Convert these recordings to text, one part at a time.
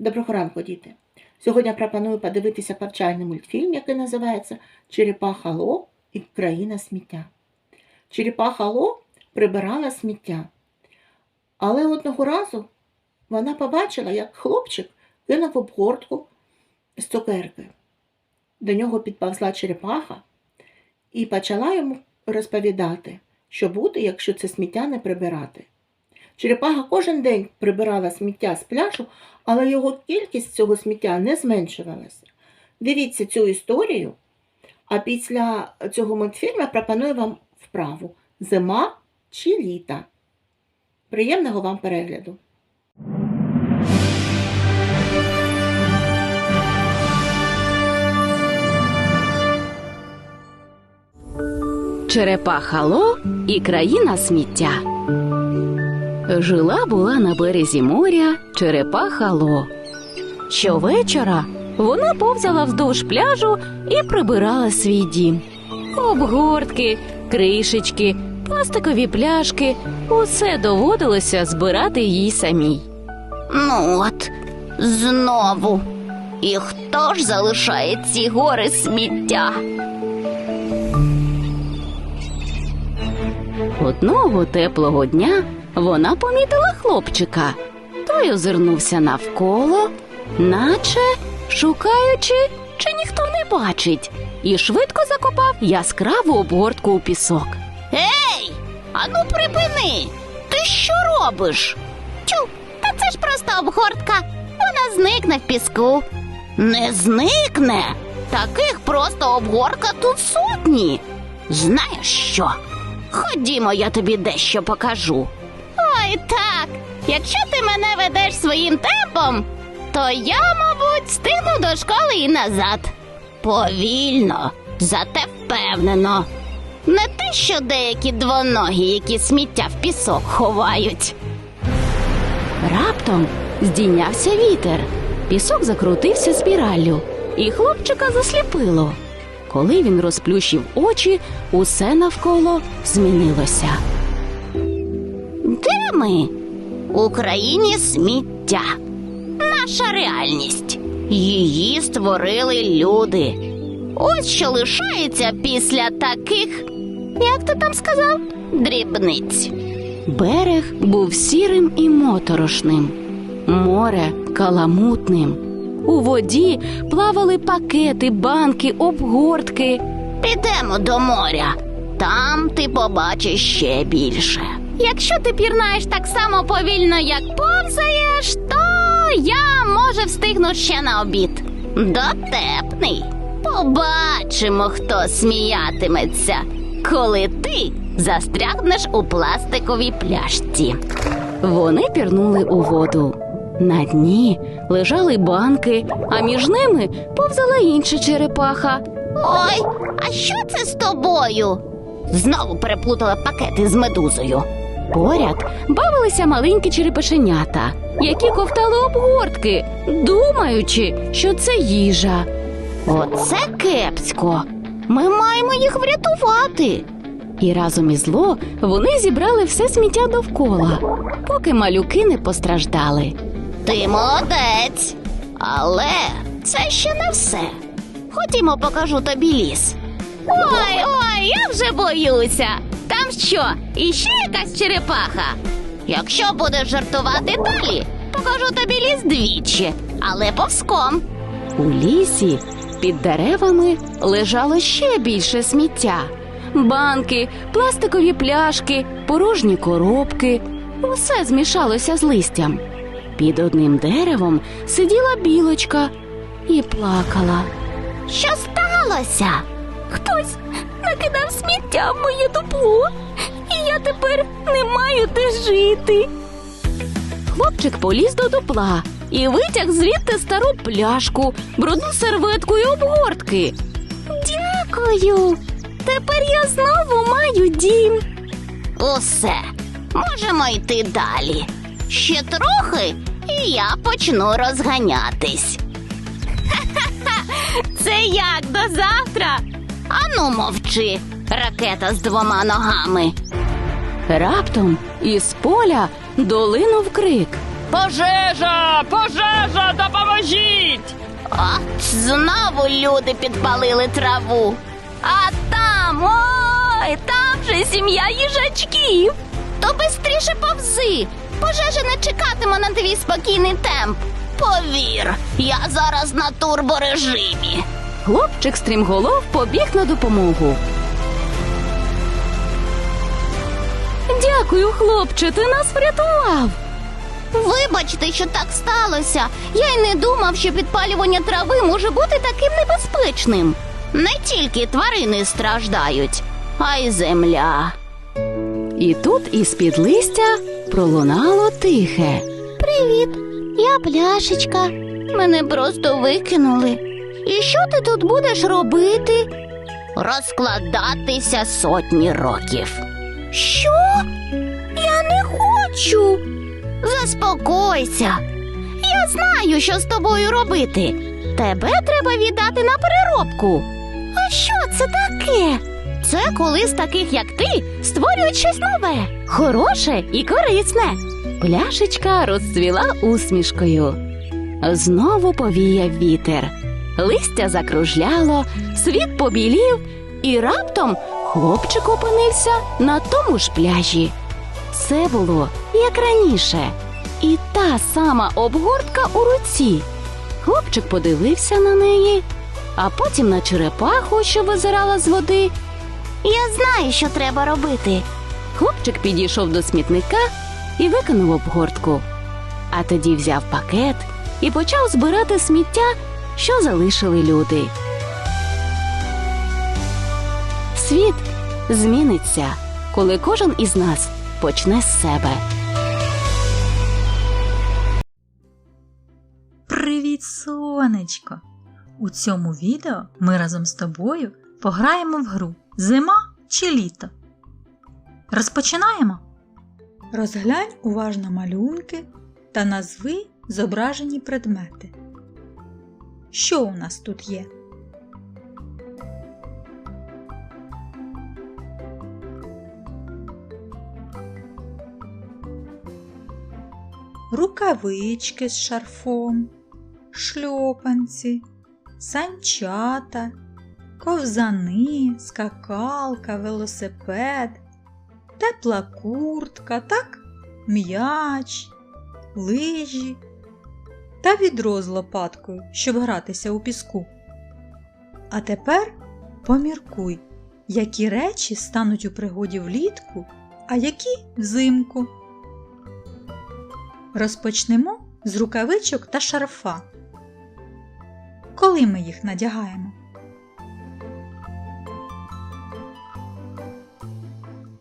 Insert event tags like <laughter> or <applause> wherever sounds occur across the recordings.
Доброго ранку, діти! Сьогодні пропоную подивитися повчальний мультфільм, який називається Черепаха Ло і країна сміття. Черепаха Ло прибирала сміття. Але одного разу вона побачила, як хлопчик кинув обгортку з цукерки. До нього підповзла черепаха і почала йому розповідати, що буде, якщо це сміття не прибирати. Черепаха кожен день прибирала сміття з пляжу, але його кількість цього сміття не зменшувалася. Дивіться цю історію, а після цього мультфільму пропоную вам вправу Зима чи літа. Приємного вам перегляду! Черепаха Ло і країна сміття. Жила була на березі моря черепаха Ло. Щовечора вона повзала вздовж пляжу і прибирала свій дім. Обгортки, кришечки, пластикові пляшки усе доводилося збирати їй самій. Ну от, знову. І хто ж залишає ці гори сміття? Одного теплого дня вона помітила хлопчика. Той озирнувся навколо, наче шукаючи, чи ніхто не бачить, і швидко закопав яскраву обгортку у пісок. Ей, ану припини! Ти що робиш? Тю, та це ж просто обгортка. Вона зникне в піску. Не зникне. Таких просто обгортка тут сотні. Знаєш що? Ходімо, я тобі дещо покажу. Ой, так. Якщо ти мене ведеш своїм темпом, то я, мабуть, стигну до школи і назад. Повільно, зате впевнено. Не те, що деякі двоногі, які сміття в пісок ховають. Раптом здійнявся вітер. Пісок закрутився спіраллю, і хлопчика засліпило. Коли він розплющив очі, усе навколо змінилося. Де ми? У країні сміття. Наша реальність. Її створили люди. Ось що лишається після таких, як ти там сказав, дрібниць. Берег був сірим і моторошним, море каламутним. У воді плавали пакети, банки, обгортки. Підемо до моря. Там ти побачиш ще більше. Якщо ти пірнаєш так само повільно, як повзаєш, то я може встигну ще на обід. Дотепний. Побачимо, хто сміятиметься, коли ти застрягнеш у пластиковій пляшці. Вони пірнули у воду. На дні лежали банки, а між ними повзала інша черепаха. Ой, а що це з тобою? Знову переплутала пакети з медузою. Поряд бавилися маленькі черепашенята, які ковтали обгортки, думаючи, що це їжа. Оце кепсько. Ми маємо їх врятувати. І разом із Ло вони зібрали все сміття довкола, поки малюки не постраждали. Ти молодець. Але це ще не все. Ходімо, покажу тобі ліс. Ой, ой, я вже боюся. Там що, іще якась черепаха? Якщо будеш жартувати далі, покажу тобі ліс двічі, але повзком. У лісі під деревами лежало ще більше сміття: банки, пластикові пляшки, порожні коробки. Усе змішалося з листям. Під одним деревом сиділа білочка і плакала. Що сталося? Хтось накидав сміття в моє дупло, і я тепер не маю де жити. Хлопчик поліз до дупла і витяг звідти стару пляшку, брудну серветку і обгортки. Дякую. Тепер я знову маю дім. Усе, можемо йти далі. Ще трохи, і я почну розганятись. <laughs> Це як до завтра? Ану мовчи, ракета з двома ногами. Раптом із поля долинув крик. Пожежа! Пожежа! Допоможіть! От знову люди підпалили траву. А там, ой, там же сім'я їжачків. То бистріше повзи. Пожежа не чекатиме на твій спокійний темп. Повір, я зараз на турборежимі. Хлопчик стрімголов побіг на допомогу. Дякую, хлопче, ти нас врятував. Вибачте, що так сталося. Я й не думав, що підпалювання трави може бути таким небезпечним. Не тільки тварини страждають, а й земля. І тут із-під листя пролунало тихе. Привіт, я пляшечка. Мене просто викинули. І що ти тут будеш робити? Розкладатися сотні років. Що? Я не хочу. Заспокойся. Я знаю, що з тобою робити. Тебе треба віддати на переробку. А що це таке? Це коли з таких, як ти, створюють щось нове, хороше і корисне. Пляшечка розцвіла усмішкою. Знову повіяв вітер. Листя закружляло, світ побілів, і раптом хлопчик опинився на тому ж пляжі. Все було як раніше, і та сама обгортка у руці. Хлопчик подивився на неї, а потім на черепаху, що визирала з води. Я знаю, що треба робити. Хлопчик підійшов до смітника і викинув обгортку. А тоді взяв пакет і почав збирати сміття, що залишили люди. Світ зміниться, коли кожен із нас почне з себе. Привіт, сонечко! У цьому відео ми разом з тобою пограємо в гру Зима чи літо. Розпочинаємо. Розглянь уважно малюнки та назви зображені предмети. Що у нас тут є? Рукавички з шарфом, шльопанці, санчата, ковзани, скакалка, велосипед, тепла куртка, так, м'яч, лижі та відро з лопаткою, щоб гратися у піску. А тепер поміркуй, які речі стануть у пригоді влітку, а які взимку. Розпочнемо з рукавичок та шарфа. Коли ми їх надягаємо?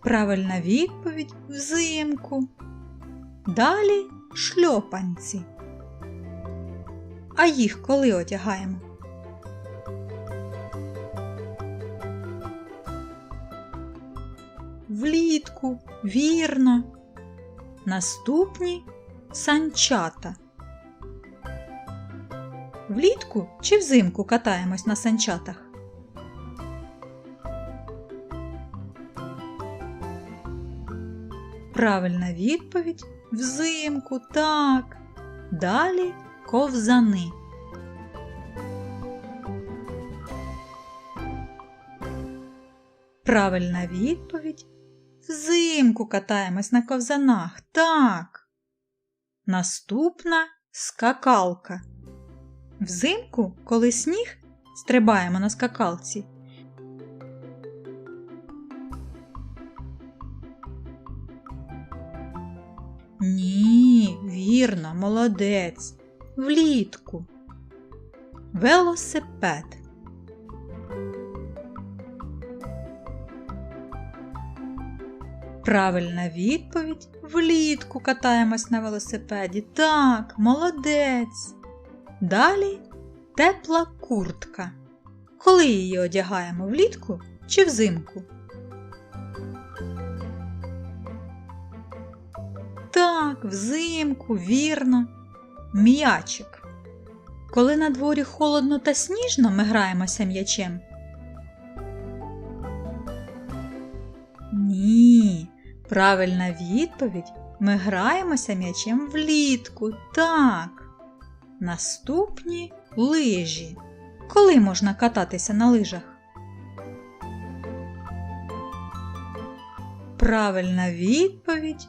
Правильна відповідь взимку. Далі шльопанці. А їх коли одягаємо? Влітку, вірно. Наступні санчата. Влітку чи взимку катаємось на санчатах? Правильна відповідь взимку, так. Далі ковзани. Правильна відповідь взимку катаємось на ковзанах, так. Наступна скакалка. Взимку, коли сніг, стрибаємо на скакалці. Ні, вірно, молодець. Влітку. Велосипед. Правильна відповідь влітку катаємось на велосипеді. Так, молодець. Далі тепла куртка. Коли її одягаємо влітку чи взимку? Так, взимку, вірно. М'ячик. Коли на дворі холодно та сніжно, ми граємося м'ячем. Ні, правильна відповідь Ми граємося м'ячем влітку. Так. Наступні лижі. Коли можна кататися на лижах? Правильна відповідь.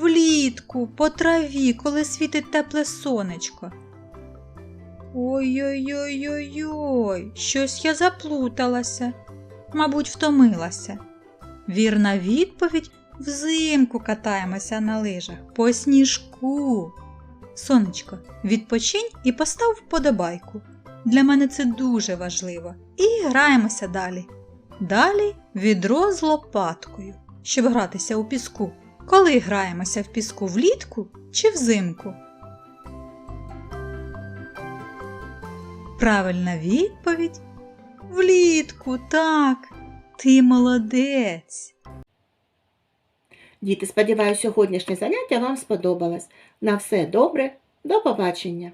Влітку, по траві, коли світить тепле сонечко. Ой-ой-ой-ой-ой, щось я заплуталася. Мабуть, втомилася. Вірна відповідь взимку катаємося на лижах по сніжку. Сонечко, відпочинь і постав вподобайку. Для мене це дуже важливо. І граємося далі. Далі відро з лопаткою, щоб гратися у піску. Коли граємося в піску влітку чи взимку? Правильна відповідь влітку, так. Ти молодець. Діти, сподіваюся, сьогоднішнє заняття вам сподобалось. На все добре, до побачення!